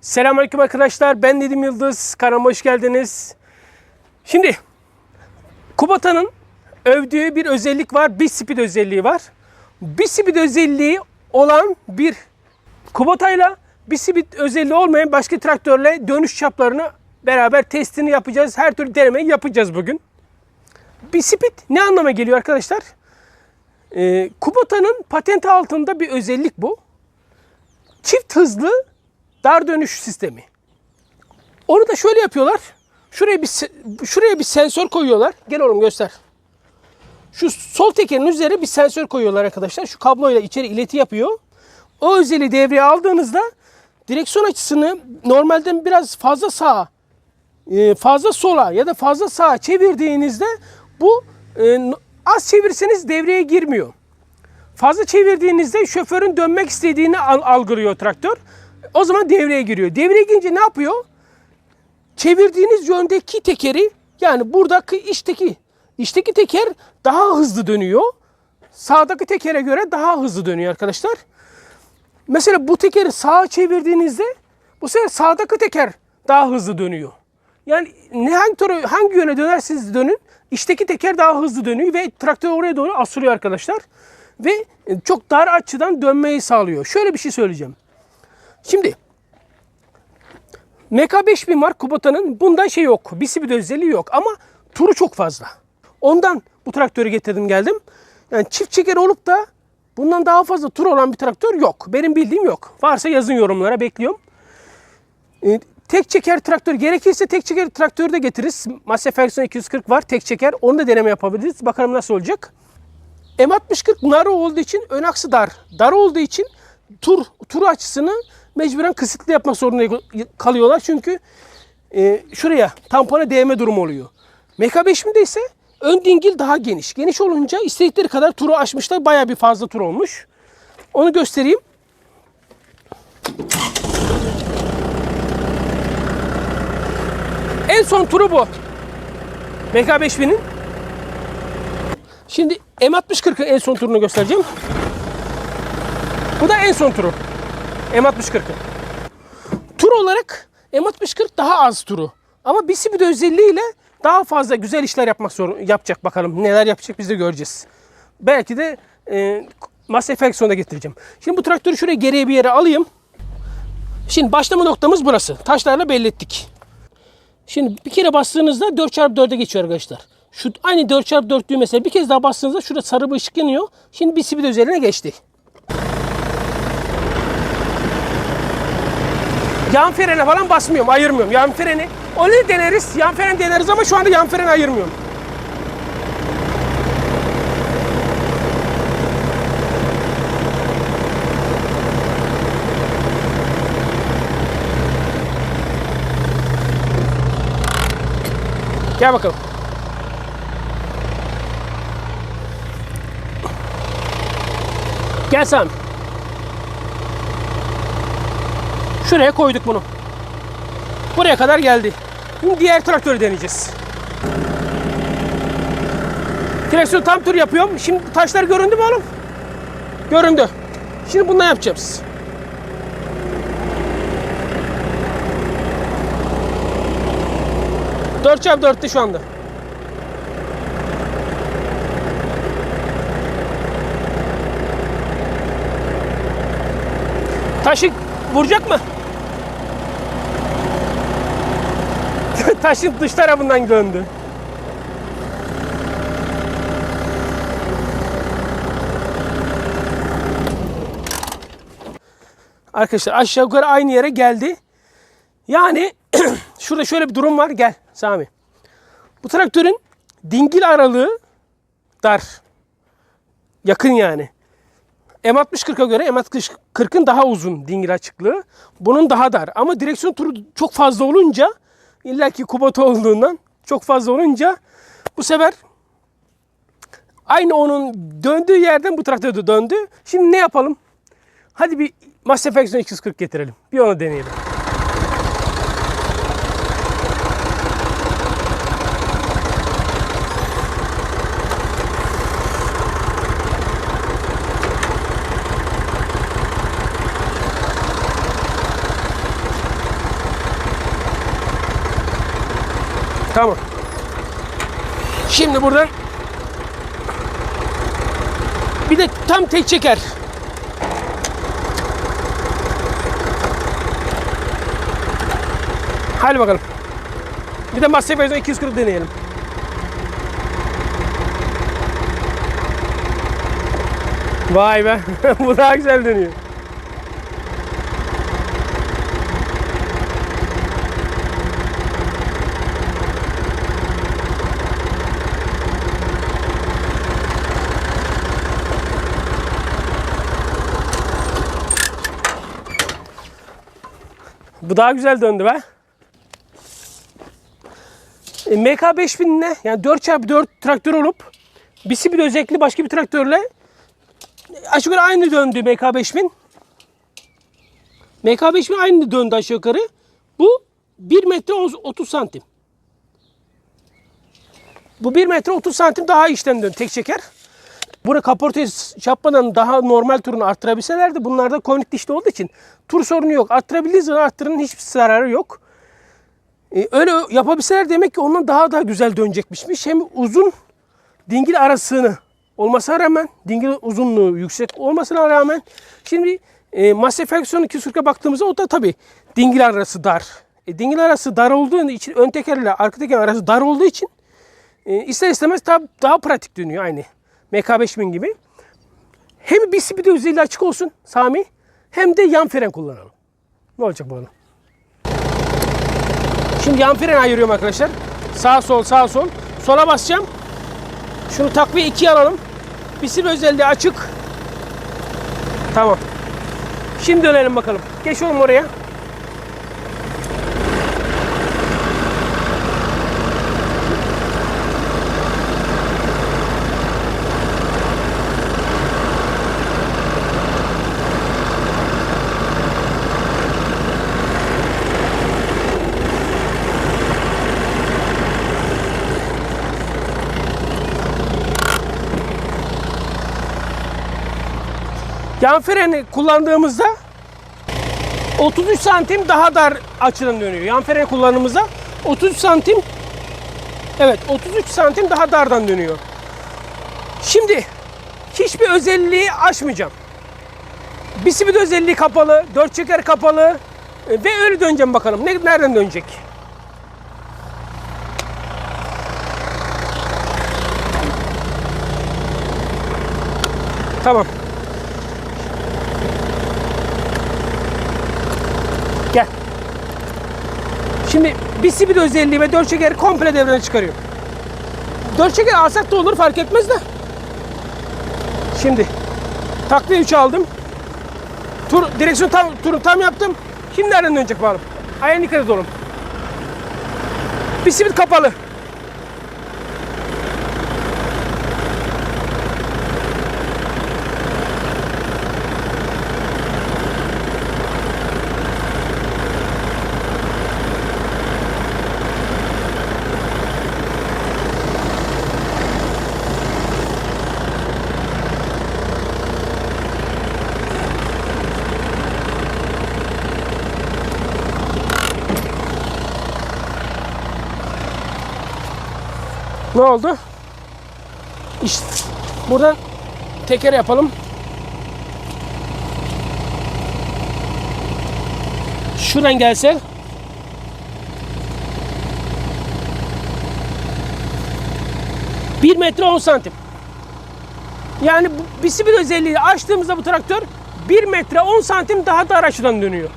Selamünaleyküm arkadaşlar. Ben Nedim Yıldız. Kanalıma hoş geldiniz. Şimdi Kubota'nın övdüğü bir özellik var. Bir speed özelliği var. Bir speed özelliği olan bir Kubota'yla bir speed özelliği olmayan başka traktörle dönüş çaplarını beraber testini yapacağız. Her türlü denemeyi yapacağız bugün. Bir speed ne anlama geliyor arkadaşlar? Ee, Kubota'nın patenti altında bir özellik bu. Çift hızlı dar dönüş sistemi. Onu da şöyle yapıyorlar. Şuraya bir şuraya bir sensör koyuyorlar. Gel oğlum göster. Şu sol tekerin üzerine bir sensör koyuyorlar arkadaşlar. Şu kabloyla içeri ileti yapıyor. O özeli devreye aldığınızda direksiyon açısını normalden biraz fazla sağa, e, fazla sola ya da fazla sağa çevirdiğinizde bu e, az çevirseniz devreye girmiyor. Fazla çevirdiğinizde şoförün dönmek istediğini al- algılıyor traktör. O zaman devreye giriyor. Devreye girince ne yapıyor? Çevirdiğiniz yöndeki tekeri yani buradaki içteki içteki teker daha hızlı dönüyor. Sağdaki tekere göre daha hızlı dönüyor arkadaşlar. Mesela bu tekeri sağa çevirdiğinizde bu sefer sağdaki teker daha hızlı dönüyor. Yani ne hangi tarafa, hangi yöne dönerseniz dönün içteki teker daha hızlı dönüyor ve traktör oraya doğru asılıyor arkadaşlar. Ve çok dar açıdan dönmeyi sağlıyor. Şöyle bir şey söyleyeceğim. Şimdi MK5000 var Kubota'nın. Bunda şey yok. Bir speed özelliği yok ama turu çok fazla. Ondan bu traktörü getirdim geldim. Yani çift çeker olup da bundan daha fazla tur olan bir traktör yok. Benim bildiğim yok. Varsa yazın yorumlara bekliyorum. Ee, tek çeker traktör gerekirse tek çeker traktörü de getiririz. Massey Ferguson 240 var tek çeker. Onu da deneme yapabiliriz. Bakalım nasıl olacak. M6040 narrow olduğu için ön aksı dar. Dar olduğu için tur tur açısını mecburen kısıtlı yapmak zorunda kalıyorlar. Çünkü e, şuraya tampona değme durumu oluyor. MK5000'de ise ön dingil daha geniş. Geniş olunca istedikleri kadar turu aşmışlar. Bayağı bir fazla tur olmuş. Onu göstereyim. En son turu bu. MK5000'in. Şimdi M6040'ın en son turunu göstereceğim. Bu da en son turu. M6040'ın. Tur olarak M6040 daha az turu. Ama speed özelliğiyle daha fazla güzel işler yapmak zor yapacak bakalım. Neler yapacak biz de göreceğiz. Belki de e, Massey Ferguson'da getireceğim. Şimdi bu traktörü şuraya geriye bir yere alayım. Şimdi başlama noktamız burası. Taşlarla belli ettik. Şimdi bir kere bastığınızda 4x4'e geçiyor arkadaşlar. Şu aynı 4x4 düğmesine bir kez daha bastığınızda şurada sarı bir ışık yanıyor. Şimdi speed üzerine geçti. Yan frene falan basmıyorum, ayırmıyorum. Yan freni onu deneriz, yan fren deneriz ama şu anda yan freni ayırmıyorum. Gel bakalım. Gel Sami. Şuraya koyduk bunu. Buraya kadar geldi. Şimdi diğer traktörü deneyeceğiz. Direksiyon tam tur yapıyorum. Şimdi taşlar göründü mü oğlum? Göründü. Şimdi bundan yapacağız. Dört çarpı dörtte şu anda. Taşı vuracak mı? Taşın dış tarafından döndü. Arkadaşlar aşağı yukarı aynı yere geldi. Yani şurada şöyle bir durum var. Gel Sami. Bu traktörün dingil aralığı dar. Yakın yani. M60-40'a göre M60-40'ın daha uzun dingil açıklığı. Bunun daha dar. Ama direksiyon turu çok fazla olunca illaki Kubota olduğundan çok fazla olunca bu sefer aynı onun döndüğü yerden bu traktör de döndü. Şimdi ne yapalım? Hadi bir Massey Ferguson 240 getirelim. Bir onu deneyelim. Tamam. Şimdi buradan bir de tam tek çeker. Hadi bakalım. Bir de Massey Ferguson 240 deneyelim. Vay be. Bu daha güzel dönüyor. Bu daha güzel döndü be. E, MK5000 ne? Yani 4x4 traktör olup bir bir özellikli başka bir traktörle aşağı yukarı aynı döndü MK5000. MK5000 aynı döndü aşağı yukarı. Bu 1 metre 30 santim. Bu 1 metre 30 santim daha işten döndü tek çeker. Burada kaportayı yapmadan daha normal turunu arttırabilselerdi bunlarda konik dişli olduğu için tur sorunu yok. Arttırabildiğiniz zaman arttırın hiçbir zararı yok. Ee, öyle yapabilseler demek ki ondan daha da güzel dönecekmişmiş. Hem uzun dingil arasını olmasına rağmen dingil uzunluğu yüksek olmasına rağmen şimdi e, Massey Ferguson 240'a baktığımızda o da tabii dingil arası dar. E, dingil arası dar olduğu için ön tekerle arka teker arası dar olduğu için e, ister istemez daha, daha pratik dönüyor aynı. MK5000 gibi. Hem speed özelliği açık olsun Sami hem de yan fren kullanalım. Ne olacak bu arada? Şimdi yan fren ayırıyorum arkadaşlar. Sağ sol sağ sol. Sola basacağım. Şunu takviye ikiye alalım. Speed özelliği açık. Tamam. Şimdi dönelim bakalım. Geç oğlum oraya. Yan freni kullandığımızda 33 santim daha dar açıdan dönüyor. Yan freni kullandığımızda 33 santim Evet 33 santim daha dardan dönüyor. Şimdi hiçbir özelliği aşmayacağım. Speed özelliği kapalı, dört çeker kapalı e, ve öyle döneceğim bakalım. Ne, nereden dönecek? Tamam. Şimdi bir speed özelliği ve dört çekeri komple devreden çıkarıyor. Dört çeker alsak da olur fark etmez de. Şimdi takviye 3 aldım. Tur, direksiyon tam, turu tam yaptım. Şimdi nereden dönecek bakalım. Ayağına dikkat et oğlum. Bir speed kapalı. Ne oldu? İşte buradan teker yapalım. Şuradan gelse bir metre 10 santim. Yani bu- bir özelliği açtığımızda bu traktör 1 metre 10 santim daha dar açıdan dönüyor.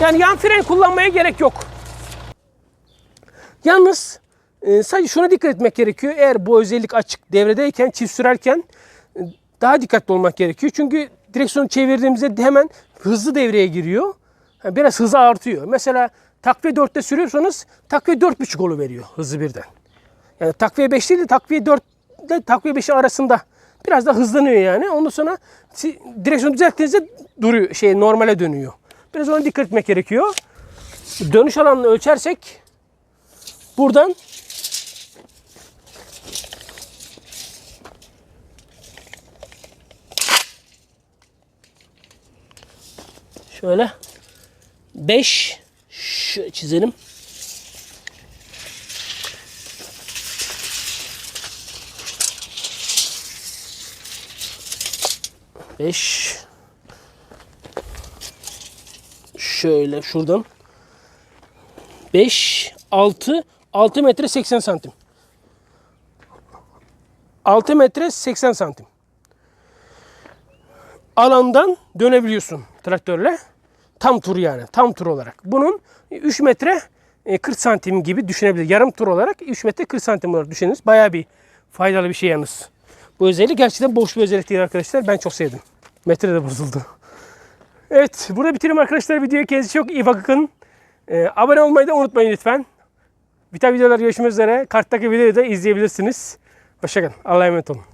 Yani yan fren kullanmaya gerek yok. Yalnız e, sadece şuna dikkat etmek gerekiyor. Eğer bu özellik açık devredeyken, çift sürerken e, daha dikkatli olmak gerekiyor. Çünkü direksiyonu çevirdiğimizde hemen hızlı devreye giriyor. Yani biraz hızı artıyor. Mesela takviye 4'te sürüyorsanız takviye 4.5 veriyor hızı birden. Yani takviye 5 değil de takviye 4 ile takviye 5 arasında biraz da hızlanıyor yani. Ondan sonra si- direksiyonu düzelttiğinizde duruyor, şey normale dönüyor. Biraz ona dikkat etmek gerekiyor. Dönüş alanını ölçersek Buradan Şöyle. 5 şöyle çizelim. Beş. Şöyle şuradan. Beş, altı, altı metre seksen santim. Altı metre seksen santim. Alandan dönebiliyorsun traktörle. Tam tur yani. Tam tur olarak. Bunun 3 metre e, 40 santim gibi düşünebilir. Yarım tur olarak 3 metre 40 santim olarak düşününüz. Bayağı bir faydalı bir şey yalnız. Bu özellik gerçekten boş bir özellik değil arkadaşlar. Ben çok sevdim. Metre de bozuldu. Evet burada bitireyim arkadaşlar videoyu. Kendinize çok iyi bakın. Ee, abone olmayı da unutmayın lütfen. Bir tane videolar görüşmek üzere. Karttaki videoyu da izleyebilirsiniz. Hoşçakalın. Allah'a emanet olun.